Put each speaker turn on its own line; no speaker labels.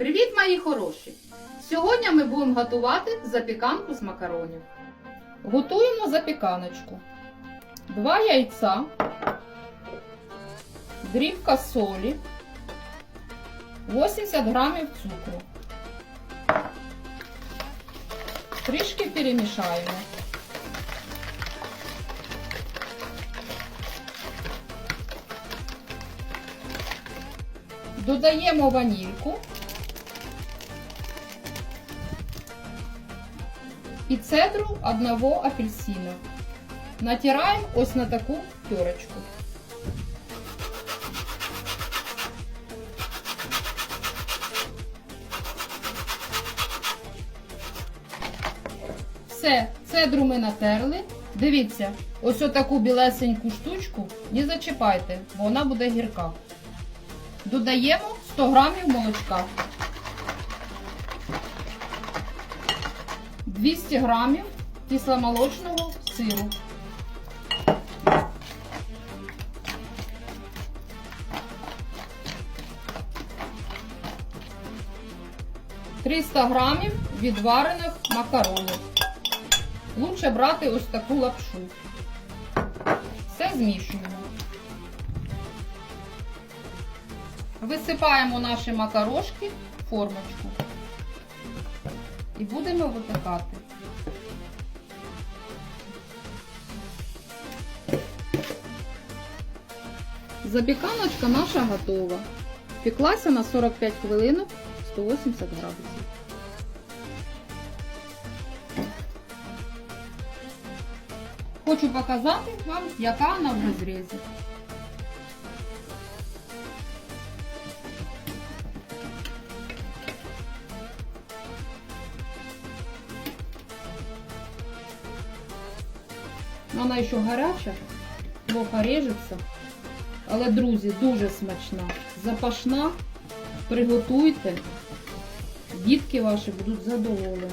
Привіт, мої хороші! Сьогодні ми будемо готувати запіканку з макаронів. Готуємо запіканочку. Два яйця, дрібка солі, 80 грамів цукру. Трішки перемішаємо. Додаємо ванільку і цедру одного апельсина. Натираємо ось на таку терочку. Все, цедру ми натерли. Дивіться, ось отаку білесеньку штучку не зачіпайте, бо вона буде гірка. Додаємо 100 грамів молочка. 200 грамів кисломолочного сиру. «300 грамів відварених макаронів. Лучше брати ось таку лапшу. Все змішуємо. Висипаємо наші макарошки в формочку і будемо випікати. Запіканочка наша готова. Піклася на 45 хвилин 180 градусів. Хочу показати вам, яка вона в розрізі. Вона ще гаряча, плохо режеться. Але, друзі, дуже смачна. Запашна. Приготуйте. Дітки ваші будуть задоволені.